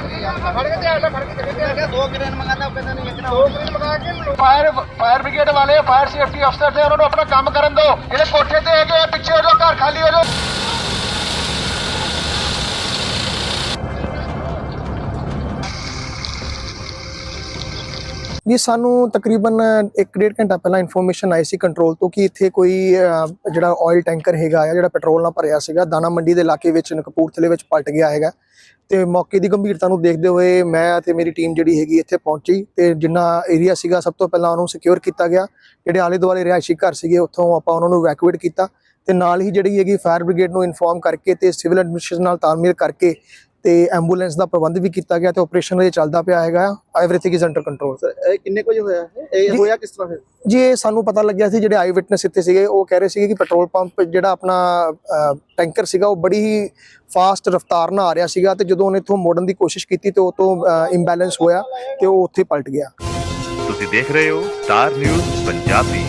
ਫੜ ਕੇ ਤੇ ਆ ਫੜ ਕੇ ਚੱਲੇ ਤੇ ਦੋ ਗ੍ਰੇਨ ਮੰਗਾਦਾ ਉਹ ਕਹਿੰਦਾ ਨਹੀਂ ਦੋ ਮਿੰਟ ਲਗਾ ਕੇ ਫਾਇਰ ਫਾਇਰ ਬ੍ਰਿਗੇਡ ਵਾਲੇ ਫਾਇਰ ਸੇਫਟੀ ਅਫਸਰ ਨੇ ਉਹਨਾਂ ਨੂੰ ਆਪਣਾ ਕੰਮ ਕਰਨ ਦਿਓ। ਜਿਹੜੇ ਕੋਠੇ ਤੇ ਹੈਗੇ ਆ, ਪਿੱਛੇ ਹੋ ਜਾਓ ਘਰ ਖਾਲੀ ਹੋ ਜਾਓ। ਜੀ, ਸਾਨੂੰ ਤਕਰੀਬਨ 1.5 ਘੰਟਾ ਪਹਿਲਾਂ ਇਨਫੋਰਮੇਸ਼ਨ ਆਈ ਸੀ ਕੰਟਰੋਲ ਤੋਂ ਕਿ ਇੱਥੇ ਕੋਈ ਜਿਹੜਾ ਆਇਲ ਟੈਂਕਰ ਹੈਗਾ ਆ ਜਿਹੜਾ ਪੈਟਰੋਲ ਨਾਲ ਭਰਿਆ ਸੀਗਾ, ਦਾਣਾ ਮੰਡੀ ਦੇ ਇਲਾਕੇ ਵਿੱਚ ਨਕਪੂਰਥਲੇ ਵਿੱਚ ਪਲਟ ਗਿਆ ਹੈਗਾ। ਤੇ ਮੌਕੇ ਦੀ ਗੰਭੀਰਤਾ ਨੂੰ ਦੇਖਦੇ ਹੋਏ ਮੈਂ ਤੇ ਮੇਰੀ ਟੀਮ ਜਿਹੜੀ ਹੈਗੀ ਇੱਥੇ ਪਹੁੰਚੀ ਤੇ ਜਿੰਨਾ ਏਰੀਆ ਸੀਗਾ, ਸਭ ਤੋਂ ਪਹਿਲਾਂ ਉਹਨੂੰ ਸਿਕਿਉਰ ਕੀਤਾ ਗਿਆ। ਜਿਹੜੇ ਆਲੇ ਦੁਆਲੇ ਰਿਹਾਇਸ਼ੀ ਘਰ ਸੀਗੇ, ਉੱਥੋਂ ਆਪਾਂ ਉਹਨਾਂ ਨੂੰ ਇਵੈਕੂਏਟ ਕੀਤਾ। ਤੇ ਨਾਲ ਹੀ ਜਿਹੜੀ ਹੈਗੀ ਫਾਇਰ ਬ੍ਰਿਗੇਡ ਨੂੰ ਇਨਫੋਰਮ ਕਰਕੇ ਤੇ ਸਿਵਲ ਐਡਮਿਨਿਸਟ੍ਰੇਸ਼ਨ ਨਾਲ ਤਾਲਮੇਲ ਕਰਕੇ ਤੇ ਐਂਬੂਲੈਂਸ ਦਾ ਪ੍ਰਬੰਧ ਵੀ ਕੀਤਾ ਗਿਆ ਤੇ ਆਪਰੇਸ਼ਨ ਇਹ ਚੱਲਦਾ ਪਿਆ ਹੈਗਾ। ਐਵਰੀਥਿੰਗ ਇਜ਼ ਅੰਡਰ ਕੰਟਰੋਲ ਇਹ ਕਿੰਨੇ ਕੁ ਵਜੇ ਹੋਇਆ ਹੈ ਇਹ ਜੀ- ਹੋਇਆ ਕਿਸ ਤਰ੍ਹਾਂ ਫਿਰ? ਜੀ ਇਹ ਸਾਨੂੰ ਪਤਾ ਲੱਗਿਆ ਸੀ ਜਿਹੜੇ ਆਈ ਵਿਟਨੈਸ ਇੱਥੇ ਸੀਗੇ ਉਹ ਕਹਿ ਰਹੇ ਸੀਗੇ ਕਿ ਪੈਟਰੋਲ ਪੰਪ ਜਿਹੜਾ ਆਪਣਾ ਟੈਂਕਰ ਸੀਗਾ ਉਹ ਬੜੀ ਹੀ ਫਾਸਟ ਰਫ਼ਤਾਰ ਨਾਲ ਆ ਰਿਹਾ ਸੀਗਾ ਤੇ ਜਦੋਂ ਉਹਨੇ ਇੱਥੋਂ ਮੋੜਨ ਦੀ ਕੋਸ਼ਿਸ਼ ਕੀਤੀ ਤੇ ਉਹ ਤੋਂ ਇੰਬੈਲੈਂਸ ਹੋਇਆ ਤੇ ਉਹ ਉੱਥੇ ਪਲਟ ਗਿਆ। ਤੁਸੀਂ ਦੇਖ ਰਹੇ ਹੋ ਸਟਾਰ ਨਿਊਜ਼ ਪੰਜਾਬੀ।